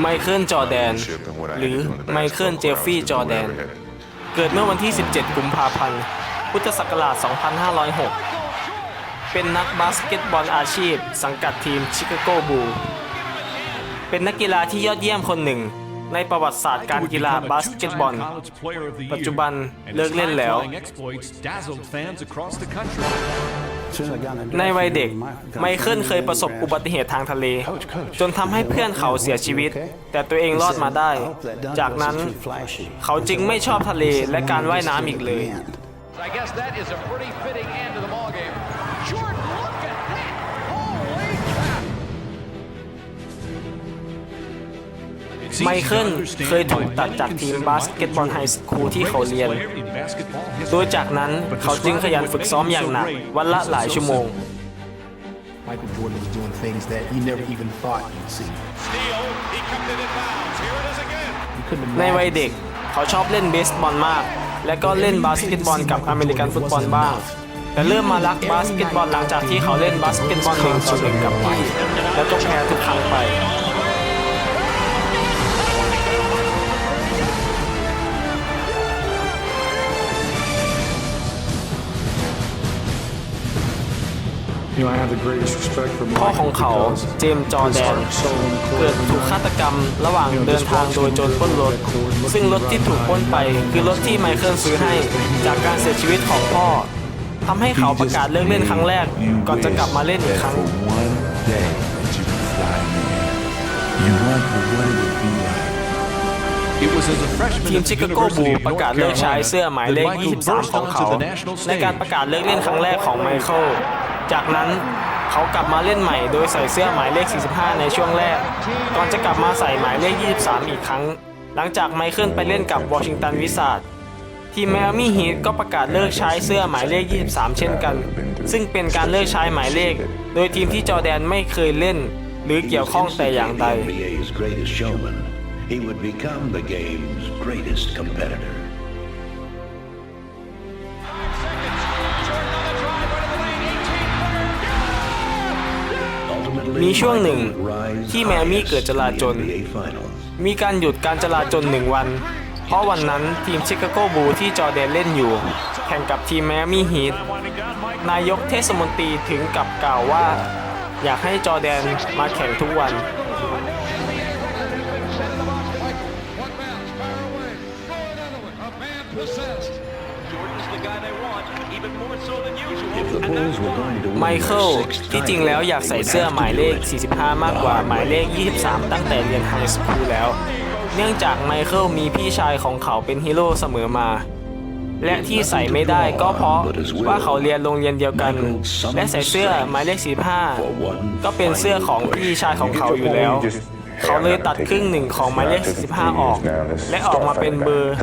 ไมเคิลจอแดน หรือไมเคิลเจฟฟี่จอแดน เกิดเมื่อวันที่ 17 กุมภาพันธ์ พุทธศักราช 2506 เป็นนักบาสเกตบอลอาชีพ สังกัดทีมชิคาโกบูลเป็นนักกีฬาที่ยอดเยี่ยมคนหนึ่ง ในประวัติศาสตร์การกีฬาบาสเกตบอล ปัจจุบันเลิกเล่นแล้ว ในวัยเด็ก ไมเคิลเคยประสบอุบัติเหตุทางทะเล จนทำให้เพื่อนเขาเสียชีวิต แต่ตัวเองรอดมาได้ จากนั้นเขาจึงไม่ชอบทะเลและการว่ายน้ำอีกเลย ไมเคิลเคยถูกตัดจากทีมบาสเกตบอลไฮสคูลที่เขาเรียน โดยจากนั้นเขาจึงขยันฝึกซ้อมอย่างหนักวันละหลายชั่วโมง Michael Jordan was doing things that he never even thought you'd see. Steal, he comes in inbounds. Here it is again. You couldn't ใน imagine วัยเด็กเขาชอบเล่นเบสบอลมาก และก็เล่นบาสเกตบอลกับอเมริกันฟุตบอลบ้าง แต่เริ่มมารักบาสเกตบอลหลังจากที่เขาเล่นบาสเกตบอลหนึ่งต่อหนึ่งกับพี่แล้วก็แพ้ทุกครั้งไป พ่อ Mike ของเขา because เจมส์จอร์ his แดน heart, soul, and เกิด core ถูกฆาตกรรมระหว่างเดินทางโดยโจรปล้นรถ ซึ่งรถที่ถูกปล้นไปคือรถที่ไมเคิลซื้อให้ จากการเสียชีวิตของพ่อทำให้เขาประกาศเลิกเล่นครั้งแรก ก่อนจะกลับมาเล่นอีกครั้ง For one day that you could fly in the air, you wonder what it would be like. It was as a freshman ทีม at ชิ the คาโก University บู of ประ North กาศเลิกใช้ Carolina เสื้อหมายเลข that Michael burst 23 ของ onto เขา the national ในการ stage. ประกาศเลิกเล่นครั้งแรกของไมเคิล จากนั้นเขากลับมาเล่นใหม่โดยใส่เสื้อหมายเลข 45 ในช่วงแรก ก่อนจะกลับมาใส่หมายเลข 23 อีกครั้ง หลังจากไมเคิลไปเล่นกับวอชิงตันวิสาดทีมแมวมี่ฮีทก็ประกาศเลิกใช้เสื้อหมายเลข 23 เช่นกัน ซึ่งเป็นการเลิกใช้หมายเลข โดยทีมที่จอแดนไม่เคยเล่น หรือเกี่ยวข้องแต่อย่างใด he would become the game's greatest competitor. มีช่วงหนึ่งที่แมมี่เกิดจลาจล มีการหยุดการจราจรหนึ่งวัน เพราะวันนั้นทีมชิคาโกบูที่จอแดนเล่นอยู่ แข่งกับทีมแมมี่ฮีทนายกเทศมนตรีถึงกับกล่าวว่า อยากให้จอแดนมาแข่งทุกวัน possessed. ไม win เคิ their ล sixth ที่จริงแล้วอยาก title, ใส่ they เสื้อ would หมาย have เล to ข do it 45 มากกว่าหมายเลข 23 ตั้งแต่เรียนไฮสคูลแล้ว เนื่องจากไมเคิลมีพี่ชายของเขาเป็นฮีโร่เสมอมา และที่ใส่ไม่ได้ก็เพราะว่าเขาเรียนโรงเรียนเดียวกัน และใส่เสื้อหมายเลข 45 ก็เป็นเสื้อของพี่ชายของเขาอยู่แล้ว เขาเลยตัดครึ่งหนึ่งของหมายเลข45ออก และออกมาเป็นเบอร์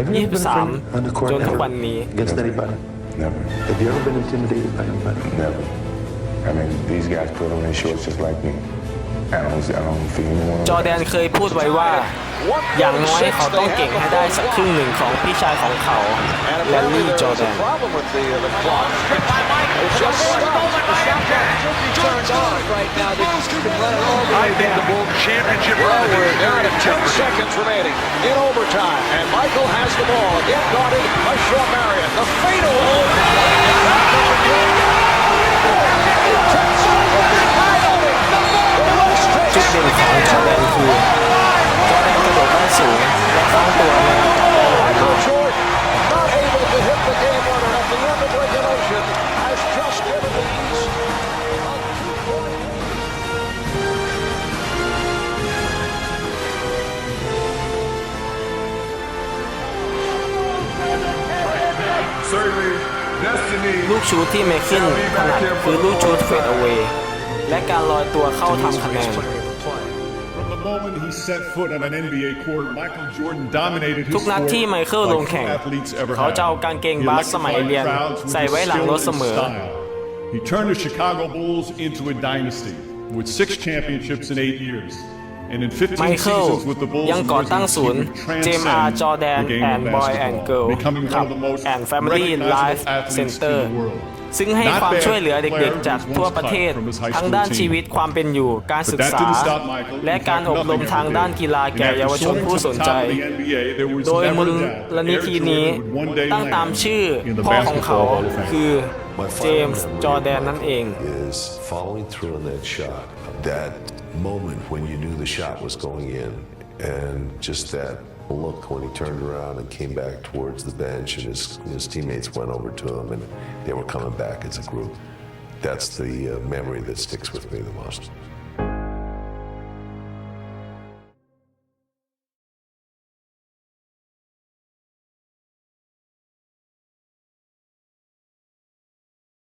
23 จนทุกวันนี้ Against anybody? Never. Have you ever been intimidated by anybody? Never. I mean, these guys put on their shorts just like me. จอร์แดนเคยพูดไว้ว่า อย่างน้อยเขาต้องเก่งให้ได้สักครึ่งหนึ่งของพี่ชายของเขาแลนลี่จอร์แดน problem with the, uh, the clock. by Michael. Just stolen by Turned on right now. They can let it all go I think the Bulls championship Well, run we're down to 10 seconds remaining in overtime, and Michael has the ball. Again guarded by Shaw Marion. The fadeaway. ลูกชูตที่เมคินถนัดคือลูกชูตเฟดเอาไว้และการลอยตัวเข้าทำคะแนน From the moment he set foot on an NBA court, Michael Jordan dominated his ทุกนัด sport ที่ไมเคิล like ลงแข่ง few athletes ever เขา have. จะเอากางเกง He บาสสมัย electrified เรียน crowds with ใส่ไว้ his หลังรถ skill เส and มอ style. He turned the Chicago Bulls into a dynasty with six championships in eight years. And in 15ไมเคิล seasons with the Bulls ยัง and ก่อตั้ง Wizards, ศู he นย์ would เจมอาร์ transcend จอร์แดน the game แอ of นด์บอยแอนด์เกิล basketball, becoming ครั one บ of the most แอนด์แฟมิลี่ recognizable ไลฟ์ athletes เซ็น in เตอร์ the world. ซึ่งให้ความช่วยเหลือเด็กๆ จากทั่วประเทศ ทั้งด้านชีวิตความเป็นอยู่ การศึกษา และการอบรมทางด้านกีฬาแก่เยาวชนผู้สนใจ โดยมูลนิธินี้ตั้งตามชื่อพ่อของเขาคือเจมส์จอร์แดนนั่นเอง moment when you knew the shot was going in, and just that look when he turned around and came back towards the bench, and his, his teammates went over to him, and they were coming back as a group. That's the uh, memory that sticks with me the most.